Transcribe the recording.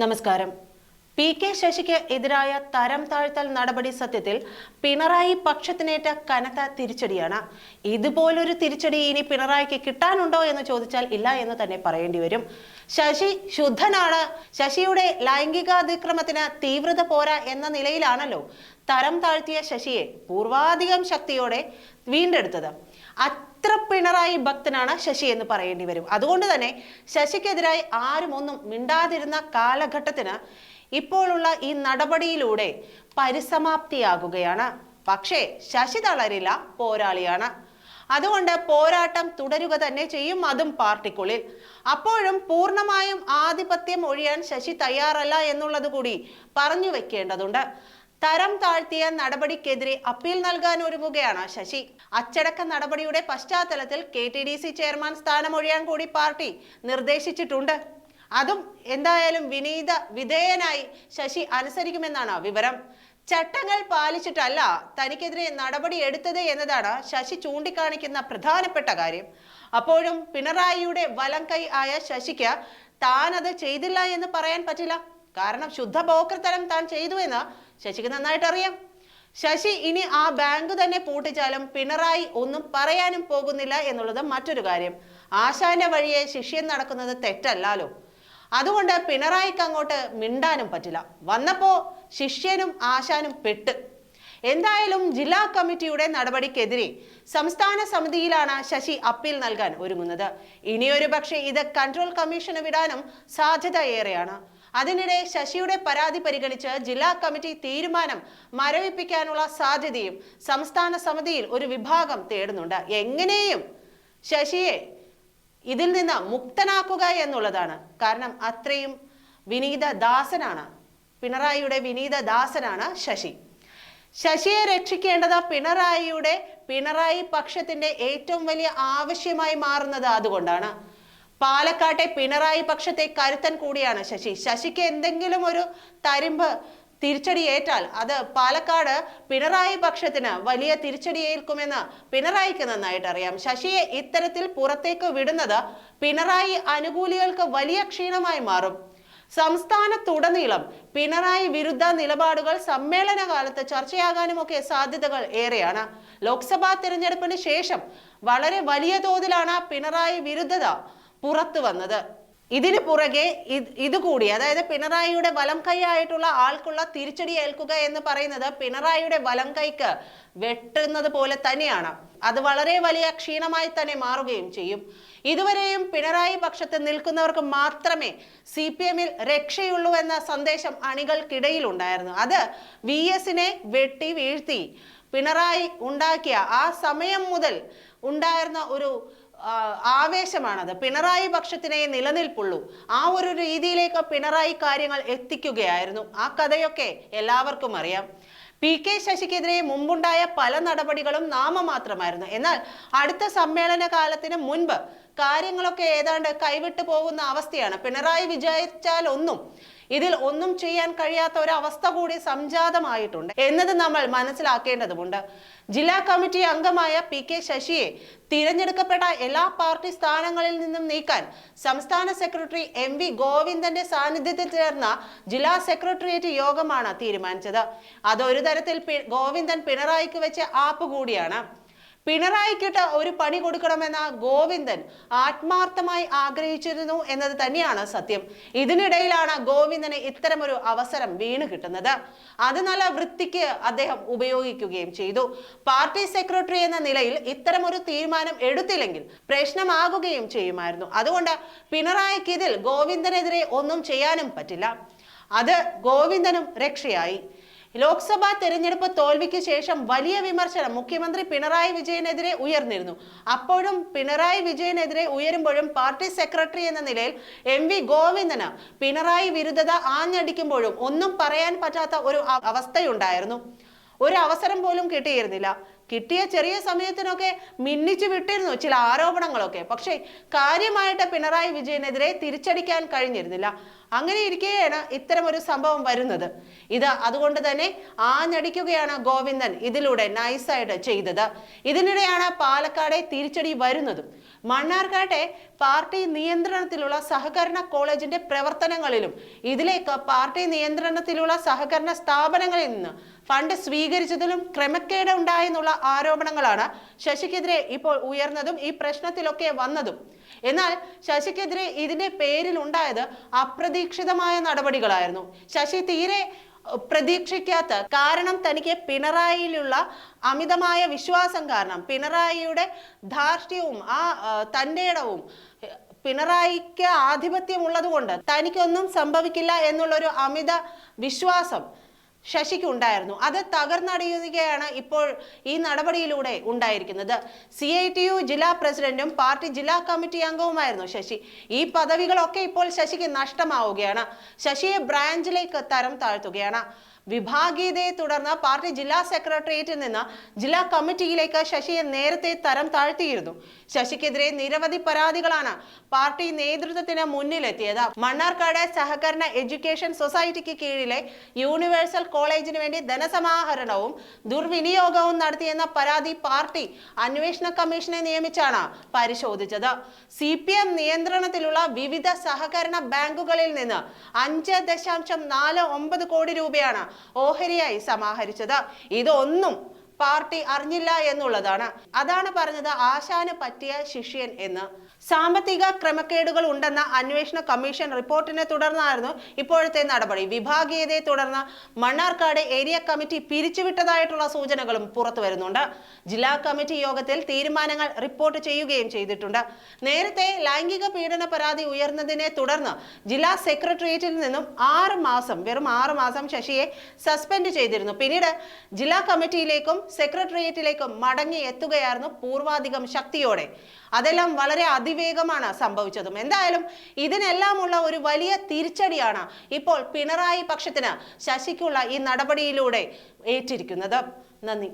നമസ്കാരം. P K ശശിക്ക് എതിരായ തരം താഴ്ത്തൽ നടപടി സത്യത്തിൽ പിണറായി പക്ഷത്തിനേറ്റ കനത്ത തിരിച്ചടിയാണ്. ഇതുപോലൊരു തിരിച്ചടി ഇനി പിണറായിക്ക് കിട്ടാനുണ്ടോ എന്ന് ചോദിച്ചാൽ ഇല്ല എന്ന് തന്നെ പറയേണ്ടി വരും. ശശി ശുദ്ധനാണ്. ശശിയുടെ ലൈംഗികാതിക്രമത്തിന് തീവ്രത പോരാ എന്ന നിലയിലാണല്ലോ തരം താഴ്ത്തിയ ശശിയെ പൂർവാധികം ശക്തിയോടെ വീണ്ടെടുത്തത്. അത്ര പിണറായി ഭക്തനാണ് ശശി എന്ന് പറയേണ്ടി വരും. അതുകൊണ്ട് തന്നെ ശശിക്കെതിരായി ആരും ഒന്നും മിണ്ടാതിരുന്ന കാലഘട്ടത്തിന് ഇപ്പോഴുള്ള ഈ നടപടിയിലൂടെ പരിസമാപ്തിയാകുകയാണ്. പക്ഷേ ശശി തളരില്ല പോരാളിയാണ്. അതുകൊണ്ട് പോരാട്ടം തുടരുക തന്നെ ചെയ്യും അതും പാർട്ടിക്കുള്ളിൽ. അപ്പോഴും പൂർണമായും ആധിപത്യം ഒഴിയാൻ ശശി തയ്യാറല്ല എന്നുള്ളത് കൂടി പറഞ്ഞു വെക്കേണ്ടതുണ്ട്. തരം താഴ്ത്തിയ നടപടിക്കെതിരെ അപ്പീൽ നൽകാൻ ഒരുങ്ങുകയാണ് ശശി. അച്ചടക്ക നടപടിയുടെ പശ്ചാത്തലത്തിൽ K T D C chairman സ്ഥാനമൊഴിയാൻ കൂടി പാർട്ടി നിർദ്ദേശിച്ചിട്ടുണ്ട്. അതും എന്തായാലും വിനീത വിധേയനായി ശശി അനുസരിക്കുമെന്നാണ് വിവരം. ചട്ടങ്ങൾ പാലിച്ചിട്ടല്ല തനിക്കെതിരെ നടപടി എടുത്തത് എന്നതാണ് ശശി ചൂണ്ടിക്കാണിക്കുന്ന പ്രധാനപ്പെട്ട കാര്യം. അപ്പോഴും പിണറായിയുടെ വലം കൈ ആയ ശശിക്ക് താനത് ചെയ്തില്ല എന്ന് പറയാൻ പറ്റില്ല. കാരണം ശുദ്ധ ബോക്കർത്തരം താൻ ചെയ്തു എന്ന് ശശിക്ക് നന്നായിട്ട് അറിയാം. ശശി ഇനി ആ ബാങ്ക് തന്നെ പൂട്ടിച്ചാലും പിണറായി ഒന്നും പറയാനും പോകുന്നില്ല എന്നുള്ളത് മറ്റൊരു കാര്യം. ആശാന്റെ വഴിയെ ശിഷ്യൻ നടക്കുന്നത് തെറ്റല്ലാലോ. അതുകൊണ്ട് പിണറായിക്ക് അങ്ങോട്ട് മിണ്ടാനും പറ്റില്ല. വന്നപ്പോ ശിഷ്യനും ആശാനും പെട്ട്. എന്തായാലും ജില്ലാ കമ്മിറ്റിയുടെ നടപടിക്കെതിരെ സംസ്ഥാന സമിതിയിലാണ് ശശി അപ്പീൽ നൽകാൻ ഒരുങ്ങുന്നത്. ഇനിയൊരു പക്ഷേ ഇത് കൺട്രോൾ കമ്മീഷന് വിടാനും സാധ്യത ഏറെയാണ്. അതിനിടെ ശശിയുടെ പരാതി പരിഗണിച്ച് ജില്ലാ കമ്മിറ്റി തീരുമാനം മരവിപ്പിക്കാനുള്ള സാധ്യതയും സംസ്ഥാന സമിതിയിൽ ഒരു വിഭാഗം തേടുന്നുണ്ട്. എങ്ങനെയും ശശിയെ ഇതിൽ നിന്ന് മുക്തനാക്കുക എന്നുള്ളതാണ്. കാരണം അത്രയും വിനീത ദാസനാണ്. പിണറായിയുടെ വിനീത ദാസനാണ് ശശി. ശശിയെ രക്ഷിക്കേണ്ടത് പിണറായിയുടെ പിണറായി പക്ഷത്തിന്റെ ഏറ്റവും വലിയ ആവശ്യമായി മാറുന്നത് അതുകൊണ്ടാണ്. പാലക്കാട്ടെ പിണറായി പക്ഷത്തെ കരുത്തൻ കൂടിയാണ് ശശി. ശശിക്ക് എന്തെങ്കിലും ഒരു തരിമ്പ് തിരിച്ചടി ഏറ്റാൽ അത് പാലക്കാട് പിണറായി പക്ഷത്തിന് വലിയ തിരിച്ചടി ഏൽക്കുമെന്ന് പിണറായിക്ക് നന്നായിട്ട് അറിയാം. ശശിയെ ഇത്തരത്തിൽ പുറത്തേക്ക് വിടുന്നത് പിണറായി അനുകൂലികൾക്ക് വലിയ ക്ഷീണമായി മാറും. സംസ്ഥാനത്തുടനീളം പിണറായി വിരുദ്ധ നിലപാടുകൾ സമ്മേളന കാലത്ത് ചർച്ചയാകാനുമൊക്കെ സാധ്യതകൾ ഏറെയാണ്. ലോക്സഭാ തിരഞ്ഞെടുപ്പിന് ശേഷം വളരെ വലിയ തോതിലാണ് പിണറായി വിരുദ്ധത പുറത്തു വന്നത്. ഇതിനു പുറകെ ഇത് കൂടി അതായത് പിണറായിയുടെ വലം കൈയായിട്ടുള്ള ആൾക്കുള്ള തിരിച്ചടി ഏൽക്കുക എന്ന് പറയുന്നത് പിണറായിയുടെ വലം കൈക്ക് വെട്ടുന്നത് പോലെ തന്നെയാണ്. അത് വളരെ വലിയ ക്ഷീണമായി തന്നെ മാറുകയും ചെയ്യും. ഇതുവരെയും പിണറായി പക്ഷത്ത് നിൽക്കുന്നവർക്ക് മാത്രമേ സി പി എമ്മിൽ രക്ഷയുള്ളൂ എന്ന സന്ദേശം അണികൾക്കിടയിലുണ്ടായിരുന്നു. അത് വി എസിനെ വെട്ടി വീഴ്ത്തി പിണറായി ഉണ്ടാക്കിയ ആ സമയം മുതൽ ഉണ്ടായിരുന്ന ഒരു ആവേശമാണത്. പിണറായി പക്ഷത്തിനെ നിലനിൽപ്പുള്ളൂ. ആ ഒരു രീതിയിലേക്ക് പിണറായി കാര്യങ്ങൾ എത്തിക്കുകയായിരുന്നു. ആ കഥയൊക്കെ എല്ലാവർക്കും അറിയാം. പി കെ ശശിക്കെതിരെ മുമ്പുണ്ടായ പല നടപടികളും നാമമാത്രമായിരുന്നു എന്നാൽ അടുത്ത സമ്മേളന കാലത്തിന് മുൻപ് കാര്യങ്ങളൊക്കെ ഏതാണ്ട് കൈവിട്ടു പോകുന്ന അവസ്ഥയാണ്. പിണറായി വിചാരിച്ചാൽ ഒന്നും ഇതിൽ ഒന്നും ചെയ്യാൻ കഴിയാത്ത ഒരു അവസ്ഥ കൂടി സംജാതമായിട്ടുണ്ട് എന്നത് നമ്മൾ മനസ്സിലാക്കേണ്ടതുണ്ട് ജില്ലാ കമ്മിറ്റി അംഗമായ പി കെ ശശിയെ തിരഞ്ഞെടുക്കപ്പെട്ട എല്ലാ പാർട്ടി സ്ഥാനങ്ങളിൽ നിന്നും നീക്കാൻ സംസ്ഥാന സെക്രട്ടറി എം വി ഗോവിന്ദന്റെ സാന്നിധ്യത്തിൽ ചേർന്ന ജില്ലാ സെക്രട്ടേറിയറ്റ് യോഗമാണ് തീരുമാനിച്ചത്. അതൊരു തരത്തിൽ ഗോവിന്ദൻ പിണറായിക്ക് വെച്ച ആപ്പ് കൂടിയാണ്. പിണറായിക്കിട്ട് ഒരു പണി കൊടുക്കണമെന്ന ഗോവിന്ദൻ ആത്മാർത്ഥമായി ആഗ്രഹിച്ചിരുന്നു എന്നത് തന്നെയാണ് സത്യം. ഇതിനിടയിലാണ് ഗോവിന്ദന് ഇത്തരമൊരു അവസരം വീണ് കിട്ടുന്നത്. അത് നല്ല വൃത്തിക്ക് അദ്ദേഹം ഉപയോഗിക്കുകയും ചെയ്തു. പാർട്ടി സെക്രട്ടറി എന്ന നിലയിൽ ഇത്തരമൊരു തീരുമാനം എടുത്തില്ലെങ്കിൽ പ്രശ്നമാകുകയും ചെയ്യുമായിരുന്നു. അതുകൊണ്ട് പിണറായിക്ക് ഇതിൽ ഗോവിന്ദനെതിരെ ഒന്നും ചെയ്യാനും പറ്റില്ല. അത് ഗോവിന്ദനും രക്ഷയായി. ലോക്സഭാ തെരഞ്ഞെടുപ്പ് തോൽവിക്ക് ശേഷം വലിയ വിമർശനം മുഖ്യമന്ത്രി പിണറായി വിജയനെതിരെ ഉയർന്നിരുന്നു. അപ്പോഴും പിണറായി വിജയനെതിരെ ഉയരുമ്പോഴും പാർട്ടി സെക്രട്ടറി എന്ന നിലയിൽ എം വി ഗോവിന്ദന് പിണറായി വിരുദ്ധത ആഞ്ഞടിക്കുമ്പോഴും ഒന്നും പറയാൻ പറ്റാത്ത ഒരു അവസ്ഥയുണ്ടായിരുന്നു. ഒരു അവസരം പോലും കിട്ടിയിരുന്നില്ല. കിട്ടിയ ചെറിയ സമയത്തിനൊക്കെ മിന്നിച്ചു വിട്ടിരുന്നു ചില ആരോപണങ്ങളൊക്കെ. പക്ഷേ കാര്യമായിട്ട് പിണറായി വിജയനെതിരെ തിരിച്ചടിക്കാൻ കഴിഞ്ഞിരുന്നില്ല. അങ്ങനെ ഇരിക്കുകയാണ് ഇത്തരം ഒരു സംഭവം വരുന്നത്. ഇത് അതുകൊണ്ട് തന്നെ ആഞ്ഞടിക്കുകയാണ് ഗോവിന്ദൻ ഇതിലൂടെ നൈസായിട്ട് ചെയ്തത്. ഇതിനിടെയാണ് പാലക്കാടെ തിരിച്ചടി വരുന്നതും. മണ്ണാർക്കാട്ടെ പാർട്ടി നിയന്ത്രണത്തിലുള്ള സഹകരണ കോളേജിന്റെ പ്രവർത്തനങ്ങളിലും ഇതിലേക്ക് പാർട്ടി നിയന്ത്രണത്തിലുള്ള സഹകരണ സ്ഥാപനങ്ങളിൽ നിന്ന് ഫണ്ട് സ്വീകരിച്ചതിലും ക്രമക്കേട് ഉണ്ടായെന്നുള്ള ആരോപണങ്ങളാണ് ശശിക്കെതിരെ ഇപ്പോൾ ഉയർന്നതും ഈ പ്രശ്നത്തിലൊക്കെ വന്നതും. എന്നാൽ ശശിക്കെതിരെ ഇതിന്റെ പേരിൽ ഉണ്ടായത് അപ്രതീക്ഷിതമായ നടപടികളായിരുന്നു. ശശി തീരെ പ്രതീക്ഷിക്കാത്ത കാരണം തനിക്ക് പിണറായിയിലുള്ള അമിതമായ വിശ്വാസം കാരണം പിണറായിയുടെ ധാർഷ്ട്യവും ആ തന്റെ ഇടവും പിണറായിക്ക് ആധിപത്യം ഉള്ളതുകൊണ്ട് തനിക്കൊന്നും സംഭവിക്കില്ല എന്നുള്ളൊരു അമിത വിശ്വാസം ശശിക്ക് ഉണ്ടായിരുന്നു അത് തകർന്നടിയുകയാണ് ഇപ്പോൾ ഈ നടപടിയിലൂടെ ഉണ്ടായിരിക്കുന്നത്. സി ഐ ടി യു ജില്ലാ പ്രസിഡന്റും പാർട്ടി ജില്ലാ കമ്മിറ്റി അംഗവുമായിരുന്നു ശശി. ഈ പദവികളൊക്കെ ഇപ്പോൾ ശശിക്ക് നഷ്ടമാവുകയാണ്. ശശിയെ ബ്രാഞ്ചിലേക്ക് തരം താഴ്ത്തുകയാണ്. വിഭാഗീയതയെ തുടർന്ന് പാർട്ടി ജില്ലാ സെക്രട്ടേറിയറ്റിൽ നിന്ന് ജില്ലാ കമ്മിറ്റിയിലേക്ക് ശശിയെ നേരത്തെ തരം താഴ്ത്തിയിരുന്നു. ശശിക്കെതിരെ നിരവധി പരാതികളാണ് പാർട്ടി നേതൃത്വത്തിന് മുന്നിലെത്തിയത്. മണ്ണാർക്കാട് സഹകരണ എഡ്യൂക്കേഷൻ സൊസൈറ്റിക്ക് കീഴിലെ യൂണിവേഴ്സൽ കോളേജിന് വേണ്ടി ധനസമാഹരണവും ദുർവിനിയോഗവും നടത്തിയെന്ന പരാതി പാർട്ടി അന്വേഷണ കമ്മീഷനെ നിയമിച്ചാണ് പരിശോധിച്ചത്. സി പി എം നിയന്ത്രണത്തിലുള്ള വിവിധ സഹകരണ ബാങ്കുകളിൽ നിന്ന് അഞ്ച് ദശാംശം നാല് ഒമ്പത് കോടി രൂപയാണ് ഓഹരിയായി സമാഹരിച്ചത്. ഇതൊന്നും പാർട്ടി അറിഞ്ഞില്ല എന്നുള്ളതാണ്. അതാണ് പറഞ്ഞത് ആശാന് പറ്റിയ ശിഷ്യൻ എന്ന്. സാമ്പത്തിക ക്രമക്കേടുകൾ ഉണ്ടെന്ന അന്വേഷണ കമ്മീഷൻ റിപ്പോർട്ടിനെ തുടർന്നായിരുന്നു ഇപ്പോഴത്തെ നടപടി. വിഭാഗീയതയെ തുടർന്ന് മണ്ണാർക്കാട് ഏരിയ കമ്മിറ്റി പിരിച്ചുവിട്ടതായിട്ടുള്ള സൂചനകളും പുറത്തു വരുന്നുണ്ട്. ജില്ലാ കമ്മിറ്റി യോഗത്തിൽ തീരുമാനങ്ങൾ റിപ്പോർട്ട് ചെയ്യുകയും ചെയ്തിട്ടുണ്ട്. നേരത്തെ ലൈംഗിക പീഡന പരാതി ഉയർന്നതിനെ തുടർന്ന് ജില്ലാ സെക്രട്ടേറിയറ്റിൽ നിന്നും ആറ് മാസം വെറും ആറ് മാസം ശശിയെ സസ്പെൻഡ് ചെയ്തിരുന്നു. പിന്നീട് ജില്ലാ കമ്മിറ്റിയിലേക്കും സെക്രട്ടേറിയറ്റിലേക്കും മടങ്ങി എത്തുകയായിരുന്നു പൂർവാധികം ശക്തിയോടെ. അതെല്ലാം വളരെ അതിവേഗമാണ് സംഭവിച്ചതും. എന്തായാലും ഇതിനെല്ലാമുള്ള ഒരു വലിയ തിരിച്ചടിയാണ് ഇപ്പോൾ പിണറായി പക്ഷത്തിന് ശശിക്കുള്ള ഈ നടപടിയിലൂടെ ഏറ്റിരിക്കുന്നത്. നന്ദി.